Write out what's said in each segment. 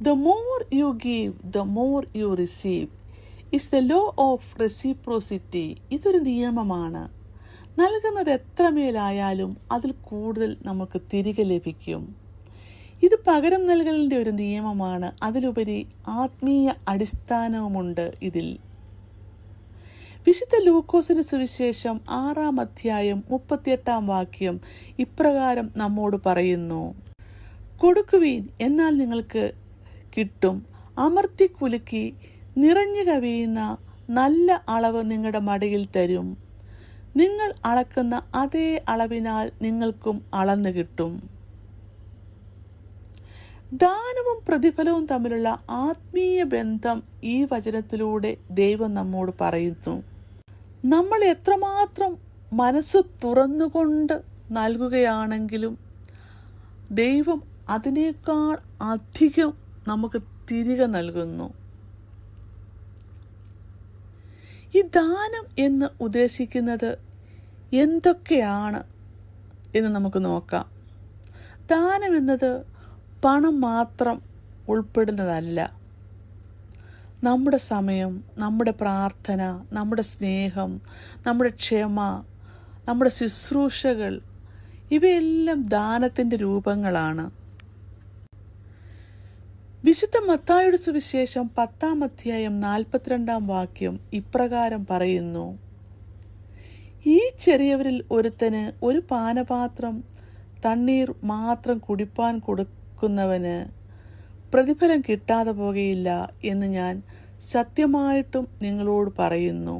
The more you give, the more you receive. It's the law of reciprocity. ഇതൊരു നിയമമാണ് നൽകുന്നത് എത്രമേലായാലും അതിൽ കൂടുതൽ നമുക്ക് തിരികെ ലഭിക്കും ഇത് പകരം നൽകലിന്റെ ഒരു നിയമമാണ് അതിലുപരി ആത്മീയ അടിസ്ഥാനവുമുണ്ട് ഇതിൽ വിശുദ്ധ ലൂക്കോസിന് സുവിശേഷം ആറാം അധ്യായം മുപ്പത്തിയെട്ടാം വാക്യം ഇപ്രകാരം നമ്മോട് പറയുന്നു കൊടുക്കുവീൻ എന്നാൽ നിങ്ങൾക്ക് കിട്ടും. അമർത്തി കുലുക്കി നിറഞ്ഞു കവിയുന്ന നല്ല അളവ് നിങ്ങളുടെ മടിയിൽ തരും. നിങ്ങൾ അളക്കുന്ന അതേ അളവിനാൽ നിങ്ങൾക്കും അളന്നു കിട്ടും. ദാനവും പ്രതിഫലവും തമ്മിലുള്ള ആത്മീയ ബന്ധം ഈ വചനത്തിലൂടെ ദൈവം നമ്മോട് പറയുന്നു. നമ്മൾ എത്രമാത്രം മനസ്സ് തുറന്നുകൊണ്ട് നൽകുകയാണെങ്കിലും ദൈവം അതിനേക്കാൾ അധികം നമുക്ക് തിരികെ നൽകുന്നു. ഈ ദാനം എന്ന് ഉദ്ദേശിക്കുന്നത് എന്തൊക്കെയാണ് എന്ന് നമുക്ക് നോക്കാം. ദാനം എന്നത് പണം മാത്രം ഉൾപ്പെടുന്നതല്ല. നമ്മുടെ സമയം നമ്മുടെ പ്രാർത്ഥന നമ്മുടെ സ്നേഹം നമ്മുടെ ക്ഷമ നമ്മുടെ ശുശ്രൂഷകൾ ഇവയെല്ലാം ദാനത്തിന്റെ രൂപങ്ങളാണ്. വിശുദ്ധ മത്തായുടെ സുവിശേഷം പത്താം അധ്യായം നാൽപ്പത്തിരണ്ടാം വാക്യം ഇപ്രകാരം പറയുന്നു. ഈ ചെറിയവരിൽ ഒരുത്തന് ഒരു പാനപാത്രം തണ്ണീർ മാത്രം കുടിപ്പാൻ കൊടുക്കുന്നവന് പ്രതിഫലം കിട്ടാതെ പോകുകയില്ല എന്ന് ഞാൻ സത്യമായിട്ടും നിങ്ങളോട് പറയുന്നു.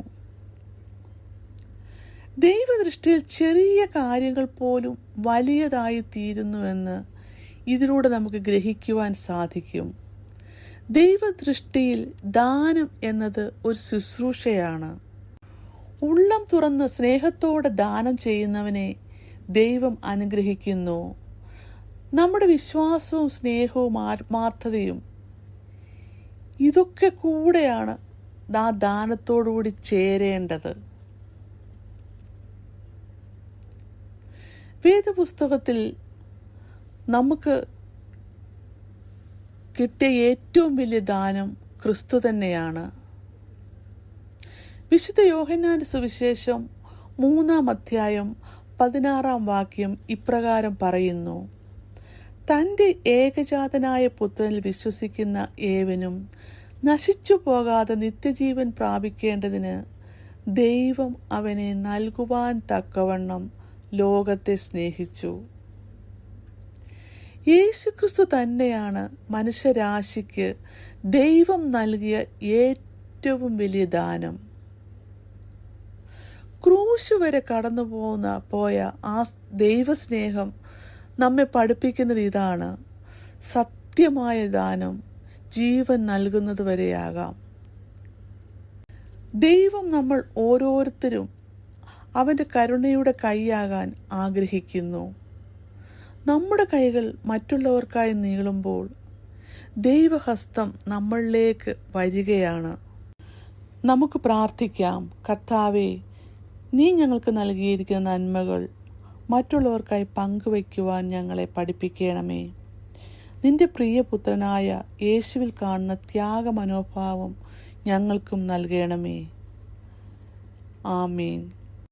ദൈവദൃഷ്ടിയിൽ ചെറിയ കാര്യങ്ങൾ പോലും വലിയതായി തീരുന്നുവെന്ന് ഇതിലൂടെ നമുക്ക് ഗ്രഹിക്കുവാൻ സാധിക്കും. ദൈവദൃഷ്ടിയിൽ ദാനം എന്നത് ഒരു ശുശ്രൂഷയാണ്. ഉള്ളം തുറന്ന് സ്നേഹത്തോടെ ദാനം ചെയ്യുന്നവനെ ദൈവം അനുഗ്രഹിക്കുന്നു. നമ്മുടെ വിശ്വാസവും സ്നേഹവും ആത്മാർത്ഥതയും ഇതൊക്കെ കൂടെയാണ് ആ ദാനത്തോടുകൂടി ചേരേണ്ടത്. വേദപുസ്തകത്തിൽ നമുക്ക് കിട്ടിയ ഏറ്റവും വലിയ ദാനം ക്രിസ്തു തന്നെയാണ്. വിശുദ്ധ യോഹന്നാൻ സുവിശേഷം മൂന്നാം അധ്യായം പതിനാറാം വാക്യം ഇപ്രകാരം പറയുന്നു. തന്റെ ഏകജാതനായ പുത്രനിൽ വിശ്വസിക്കുന്ന ഏവനും നശിച്ചു പോകാതെ നിത്യജീവൻ പ്രാപിക്കേണ്ടതിന് ദൈവം അവനെ നൽകുവാൻ തക്കവണ്ണം ലോകത്തെ സ്നേഹിച്ചു. യേശുക്രിസ്തു തന്നെയാണ് മനുഷ്യരാശിക്ക് ദൈവം നൽകിയ ഏറ്റവും വലിയ ദാനം. ക്രൂശ് വരെ കടന്നു പോകുന്ന പോയ ആ ദൈവസ്നേഹം നമ്മെ പഠിപ്പിക്കുന്നത് ഇതാണ്. സത്യമായ ദാനം ജീവൻ നൽകുന്നത് വരെയാകാം. ദൈവം നമ്മൾ ഓരോരുത്തരും അവന്റെ കരുണയുടെ കൈയാകാൻ ആഗ്രഹിക്കുന്നു. നമ്മുടെ കൈകൾ മറ്റുള്ളവർക്കായി നീളുമ്പോൾ ദൈവഹസ്തം നമ്മളിലേക്ക് വരികയാണ്. നമുക്ക് പ്രാർത്ഥിക്കാം കർത്താവെ നീ ഞങ്ങൾക്ക് നൽകിയിരിക്കുന്ന നന്മകൾ മറ്റുള്ളവർക്കായി പങ്കുവയ്ക്കുവാൻ ഞങ്ങളെ പഠിപ്പിക്കണമേ. നിന്റെ പ്രിയപുത്രനായ യേശുവിൽ കാണുന്ന ത്യാഗ മനോഭാവം ഞങ്ങൾക്കും നൽകണമേ. ആമീൻ.